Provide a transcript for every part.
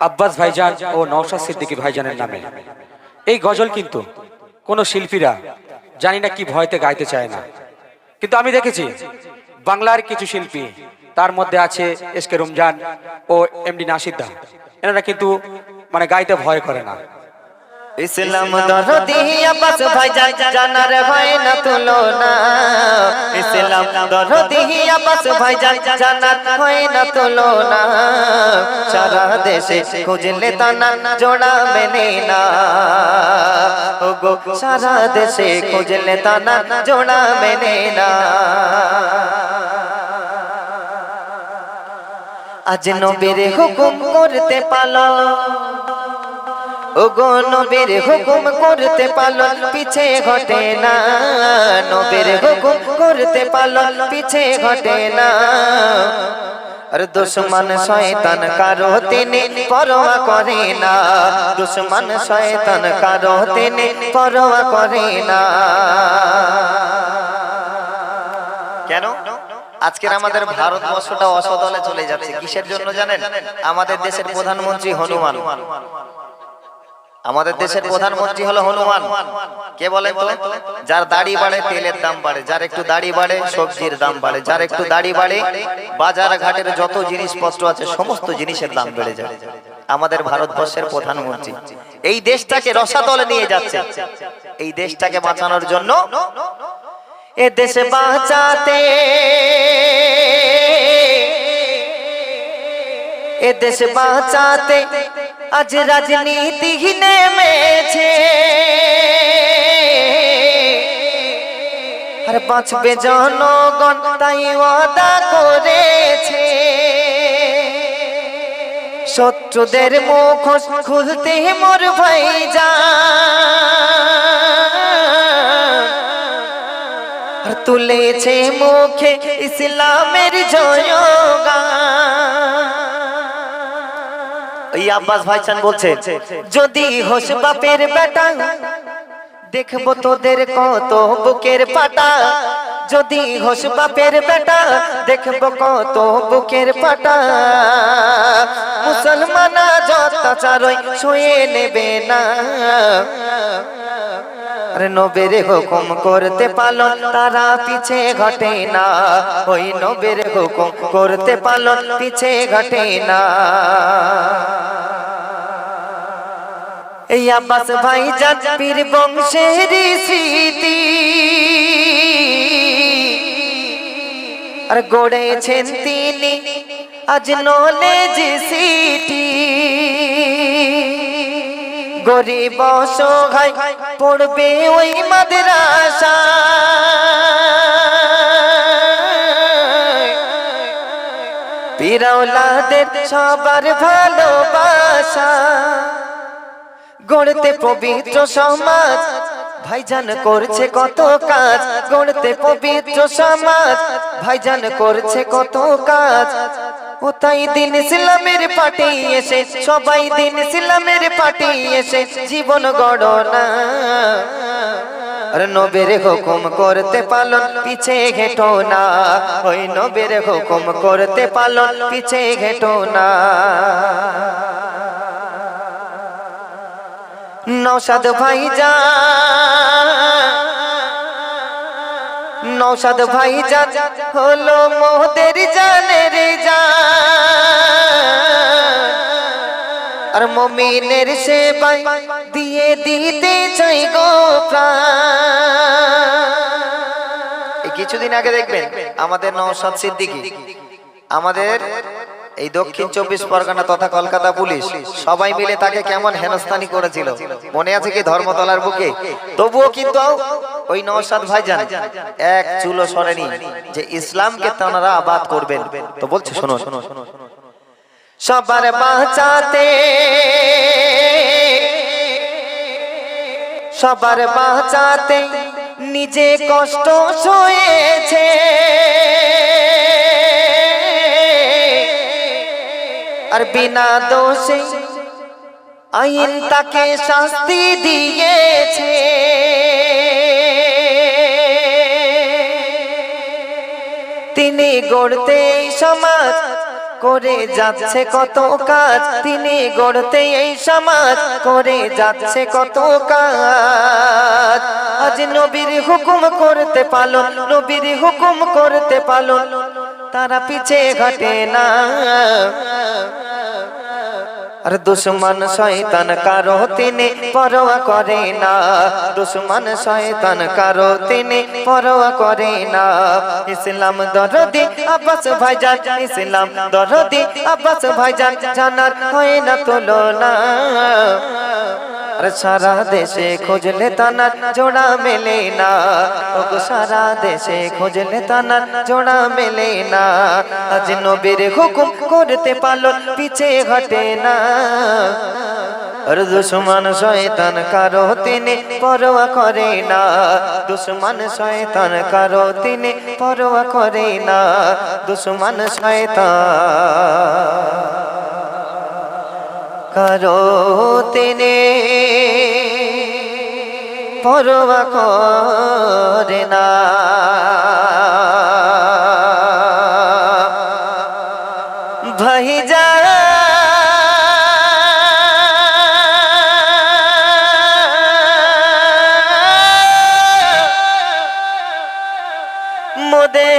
আব্বাস ভাইজান ও নওশাদ সিদ্দিকী ভাইজানের নামে। এই গজল কিন্তু কোনো শিল্পীরা জানি না কি ভয়তে গাইতে চায় না। কিন্তু আমি দেখেছি বাংলার কিছু শিল্পী, তার মধ্যে আছে এস কে রমজান ও এমডি নাসিদ্দা এনারা কিন্তু মানে গাইতে ভয় করে না। ইসলাম দরদি আব্বাস ভাইজান জানার হয় না তুলনা। ইসলাম দরদি আব্বাস ভাইজান জানার হয় না তুলনা। সারা দেশে খুঁজলে তানা জোড়া মেনে না। ওগো সারা দেশে খুঁজলে তানা জোড়া মেনে না। আজ নবীর হুকুম করতে পালো ওগো নবীর হুকুম করতে পালন পিছে ঘটে না। নবীর হুকুম করতে পালন পিছে ঘটে না। আর দুশ্মন শয়তান কারও তিনি পরোয়া করে না। দুশ্মন শয়তান কারও তিনি পরোয়া করে না। কেন? আজকের আমাদের ভারতবর্ষটা অসদলে চলে যাচ্ছে। কিসের জন্য জানেন? আমাদের দেশের প্রধানমন্ত্রী হনুমান। আমাদের দেশের প্রধানমন্ত্রী হলো হনুমান। কে বলে তো? যার দাড়ি বাড়ে তেলের দাম বাড়ে। যার একটু দাড়ি বাড়ে সবজির দাম বাড়ে। যার একটু দাড়ি বাড়ে বাজার ঘাটের যত জিনিসপত্র আছে সমস্ত জিনিসের দাম বেড়ে যায় আমাদের ভারতবর্ষের প্রধানমন্ত্রী। এই দেশটাকে রসাতলে নিয়ে যাচ্ছে। এই দেশটাকে বাঁচানোর জন্য এ দেশে বাঁচাতে এ দেশ বাঁচাতে আজ রাজনীতি নেমেছে আর বাঁচবে জনগণ তাই ওয়াদা করেছে। শত্রুদের মুখোশ খুলতে মোর ভাই যা তুলেছে মুখে ইসলামের জয়গা আব্বাস ভাইচান বলছে, যদি হোস বাপের বেটা, দেখব তোদের কত বুকের পাটা। যদি হোস বাপের বেটা, দেখব কত বুকের পাটা। মুসলমানা যত চারই শুয়ে নেবে না। আরে নবের হুকুম করতে পালন তারা পিছে ঘটে না। ওই নবের হুকুম করতে পালন পিছে ঘটে না। এই আব্বাস ভাই পীর বংশের স্মৃতি। আর গড়েছেন তিনি আজ নলেজ সিটি। গরিব অসহায় পড়বে ওই মাদ্রাসা। পিরাওলাদের সবার ভালোবাসা। গড়তে পবিত্র সমাজ, ভাইজান করছে কত কাজ। গড়তে পবিত্র সমাজ, ভাইজান করছে কত কাজ। ও তাই দিন ইসলামের পাটি এসে? সবাই দিন ইসলামের পাটি এসে, জীবন গড়না আর নবের হুকুম করতে পালন, পিছে ঘেটো না। ওই নবের হুকুম করতে পালন, পিছে ঘেটো না। নৌসাদ ভাই যা নৌসাদ ভাই যা হলো মোদের জানের যা আর মমিনের সেবাই দিয়ে দিতে চাই গো কিছুদিন আগে দেখবেন আমাদের নৌসাদ সিদ্দিকী, আমাদের এই দক্ষিণ চব্বিশ পরগনা তথা কলকাতা পুলিশ, সবাই মিলে তাকে কেমন হেনস্থানি করেছিল। মনে আছে কি ধর্মতলার বুকে? তবুও কিন্তু ওই নৌসাদ ভাইজান, এক চুলো সরেনি, যে ইসলামকে তারা আবাদ করবেন। তো বলছে শোনো। সবার বাঁচাতে সবার বাঁচাতে নিজে কষ্ট সয়েছে। আর বিনা দোষে আইন তাকে শাস্তি দিয়েছে। তিনি গড়তে এই সমাজ করে যাচ্ছে কত কাজ। তিনি গড়তে এই সমাজ করে যাচ্ছে কত কাজ। আজ নবীর হুকুম করতে পালন, নবীর হুকুম করতে পালন, তারা পিছে ঘটে না। আর দুশ্মন শয়তান কারও তিনি পরোয়া করে না। দুশ্মন শয়তান কারও তিনি পরোয়া করে না। ইসলাম দরদি আব্বাস ভাইজান, ইসলাম দরদি আব্বাস ভাইজান, জানার হয় না তুলনা। সারা দেশে খুঁজলে তানার জোড়া মেলে না। ওগো, সারা দেশে খুঁজলে তানার জোড়া মেলে না। আজ নবীর হুকুম করতে পালন পিছে ঘটে না। আর দুশ্মন শয়তান কারও তিনি পরোয়া করে না। দুশ্মন শয়তান কারও তিনি পরোয়া করে না। দুশ্মন শয়তান করো তিনি। পরোয়া করে না। ভাইজা মোদে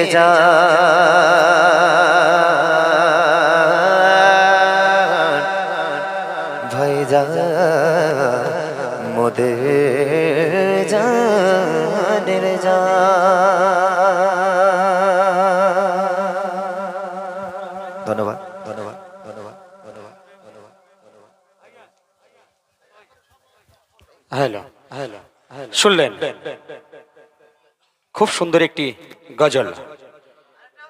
জানের জান ভাই যা মোদে জানের জান ধন্যবাদ হ্যালো। শুনলেন? খুব সুন্দর একটি গজল।